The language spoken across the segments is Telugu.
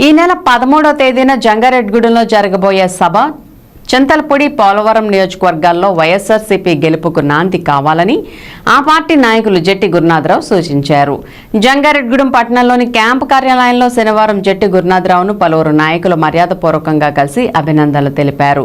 ఈ నెల పదమూడో తేదీన జంగారెడ్గూడెంలో జరగబోయే సభ చింతలపూడి పోలవరం నియోజకవర్గాల్లో వైఎస్ఆర్సీపీ గెలుపుకు నాంది కావాలని ఆ పార్టీ నాయకులు జట్టి గురునాథరావు సూచించారు. జంగారెడ్గూడెం పట్టణంలోని క్యాంపు కార్యాలయంలో శనివారం జట్టి గురునాథరావును పలువురు నాయకులు మర్యాదపూర్వకంగా కలిసి అభినందనలు తెలిపారు.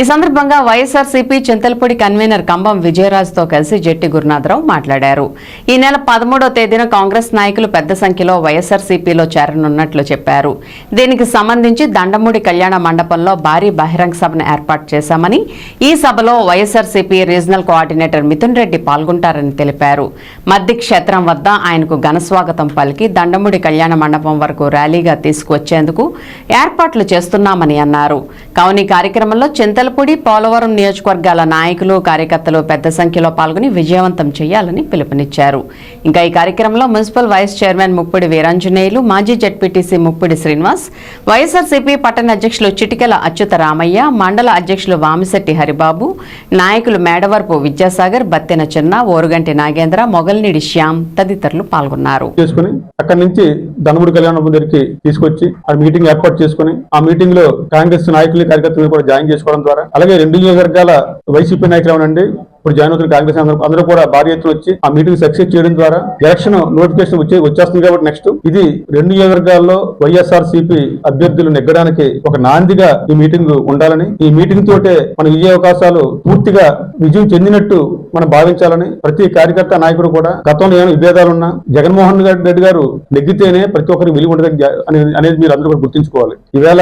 ఈ సందర్భంగా వైఎస్ఆర్సీపీ చింతలపూడి కన్వీనర్ కంబం విజయరాజుతో కలిసి జట్టి గురునాథరావు మాట్లాడారు. ఈ నెల పదమూడో తేదీన కాంగ్రెస్ నాయకులు పెద్ద సంఖ్యలో వైఎస్ఆర్సీపీలో చేరనున్నట్లు చెప్పారు. దీనికి సంబంధించి దండమూడి కళ్యాణ మండపంలో భారీ బహిరంగ సభను ఏర్పాటు చేశామని ఈ సభలో వైఎస్ఆర్సీపీ రీజనల్ కోఆర్డినేటర్ మిథున్ రెడ్డి పాల్గొంటారని తెలిపారు. మద్ది క్షేత్రం వద్ద ఆయనకు ఘనస్వాగతం పలికి దండముడి కళ్యాణ మండపం వరకు ర్యాలీగా తీసుకువచ్చేందుకు ఏర్పాట్లు చేస్తున్నామని అన్నారు. కావున ఈ కార్యక్రమంలో చింతలపూడి పోలవరం నియోజకవర్గాల నాయకులు కార్యకర్తలు పెద్ద సంఖ్యలో పాల్గొని విజయవంతం చేయాలని పిలుపునిచ్చారు. ఇంకా ఈ కార్యక్రమంలో municipal vice chairman Muppidi Veeranjaneyulu మాజీ జడ్పీటీసీ ముప్పిడి శ్రీనివాస్ వైఎస్ఆర్సీపీ పట్టణ అధ్యక్షులు చిటికెల అచ్యుత రామయ్య మండల అధ్యక్షులు వామిశెట్టి హరిబాబు నాయకులు మేడవరపు విద్యాసాగర్ బత్తెన చిన్న ఓరుగంటి నాగేంద్ర మొగల్నిడి శ్యామ్ తదితరులు పాల్గొన్నారు. చేసుకుని అక్కడి నుంచి ధనముడి కళ్యాణ మండపం దగ్గరికి తీసుకొచ్చి ఆ మీటింగ్ ఏర్పాటు చేసుకుని ఆ మీటింగ్లో కాంగ్రెస్ నాయకులు కార్యకర్తలు కూడా జాయిన్ చేసుకోవడం ద్వారా అలాగే రెండు నియోజకవర్గాల వైసీపీ నాయకులు ఏమనండి? ఇప్పుడు జాయిన్ అవుతున్న కాంగ్రెస్ అందరూ అందరూ కూడా భారీ ఎత్తున వచ్చి ఆ మీటింగ్ సక్సెస్ చేయడం ద్వారా ఎలక్షన్ నోటిఫికేషన్ వచ్చే వచ్చేస్తుంది కాబట్టి నెక్స్ట్ ఇది రెండు నియోజకవర్గాల్లో వైఎస్ఆర్ సిపి అభ్యర్థులు నెగ్గడానికి ఒక నాందిగా ఈ మీటింగ్ ఉండాలని. ఈ మీటింగ్ తోటే మన విజయ అవకాశాలు పూర్తిగా విజయం చెందినట్టు మనం భావించాలని ప్రతి కార్యకర్త నాయకుడు కూడా గతంలో ఏమైనా విభేదాలున్నా జగన్మోహన్ రెడ్డి గారు నెగ్గితేనే ప్రతి ఒక్కరికి విలువ ఉండదు అనేది మీరు అందరూ కూడా గుర్తుంచుకోవాలి. ఈవేళ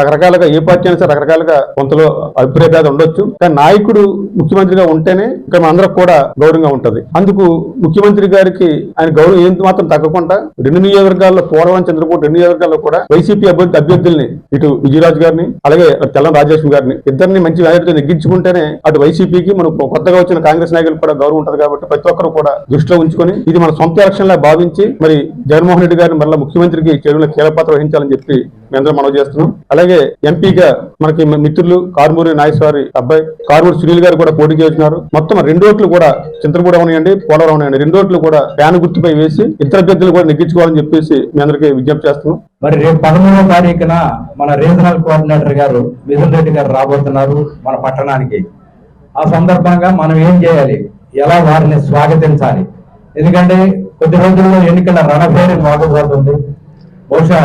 రకరకాలుగా ఏ పార్టీ అయినా సరే రకరకాలుగా కొంతలో అభిప్రాయ ఉండొచ్చు. కానీ నాయకుడు ముఖ్యమంత్రిగా ఉంటేనే ఇక్కడ అందరికి కూడా గౌరవంగా ఉంటది. అందుకు ముఖ్యమంత్రి గారికి ఆయన గౌరవం ఏం మాత్రం తగ్గకుండా రెండు నియోజకవర్గాల్లో పోలవరం చంద్రపూర్ రెండు నియోజకవర్గాల్లో కూడా వైసీపీ అభ్యర్థి అభ్యర్థుల్ని ఇటు విజయరాజు గారిని అలాగే తెల్లం రాజేశ్వరి గారిని ఇద్దరిని మంచి మేరతో నెగ్గించుకుంటేనే అటు వైసీపీకి మనం కొత్తగా వచ్చిన కాంగ్రెస్ నాయకులు కూడా గౌరవం ఉంటది కాబట్టి ప్రతి ఒక్కరు కూడా దృష్టిలో ఉంచుకొని ఇది మన సొంత ఎలక్షన్ లా భావించి మరి జగన్మోహన్ రెడ్డి గారిని మళ్ళీ ముఖ్యమంత్రికి చేయడంలో కీలక పాత్ర వహించాలని చెప్పి మేమందరం మనవి చేస్తున్నాం. అలాగే ఎంపీగా మనకి మిత్రులు కారుమూరి నాగేశ్వరి అబ్బాయి కారుమూరి సునీల్ గారు కూడా పోటీ చేస్తున్నారు మొత్తం రెండు ఓట్లు కూడా చింతలపూడి ఉన్నాయండి పోలవరం ఉన్నాయండి రెండు ఓట్లు కూడా ఫ్యాన్ గుర్తుపై వేసి ఇతర అభ్యర్థులు కూడా నెగ్గించుకోవాలని చెప్పేసి మీ అందరికీ విజ్ఞప్తి చేస్తున్నాం. మరి రేపు పదమూడవ తారీఖున మన రీజనల్ కోఆర్డినేటర్ గారు మిథున్ రెడ్డి గారు రాబోతున్నారు మన పట్టణానికి. ఆ సందర్భంగా మనం ఏం చేయాలి? ఎలా వారిని స్వాగతించాలి? ఎందుకంటే కొద్ది రోజుల్లో ఎన్నికల రణభేరి మోగబోతుంది బహుశా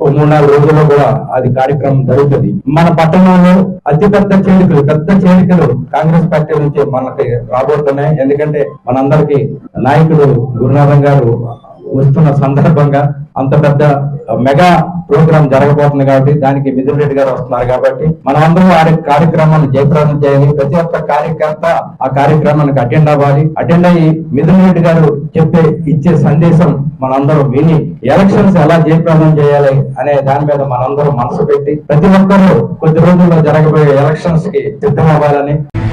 ఓ మూడు నాలుగు రోజుల్లో కూడా అది కార్యక్రమం జరుగుతుంది. మన పట్టణంలో అతిపెద్ద చేరికలు పెద్ద చేరికలు కాంగ్రెస్ పార్టీ నుంచి మనకి రాబోతున్నాయి. ఎందుకంటే మనందరికీ నాయకుడు గురునాథం గారు వస్తున్న సందర్భంగా అంత పెద్ద మెగా ప్రోగ్రామ్ జరగబోతుంది కాబట్టి దానికి మిథున్ రెడ్డి గారు వస్తున్నారు కాబట్టి మనం అందరం ఆ కార్యక్రమాన్ని జయప్రదం చేయాలి. ప్రతి ఒక్క కార్యకర్త ఆ కార్యక్రమానికి అటెండ్ అవ్వాలి. అటెండ్ అయ్యి మిథున్ రెడ్డి గారు చెప్పే ఇచ్చే సందేశం మనందరం విని ఎలక్షన్స్ ఎలా జయప్రదం చేయాలి అనే దాని మీద మనందరం మనసు పెట్టి ప్రతి ఒక్కరూ కొద్ది రోజుల్లో జరగబోయే ఎలక్షన్స్కి సిద్ధం అవ్వాలని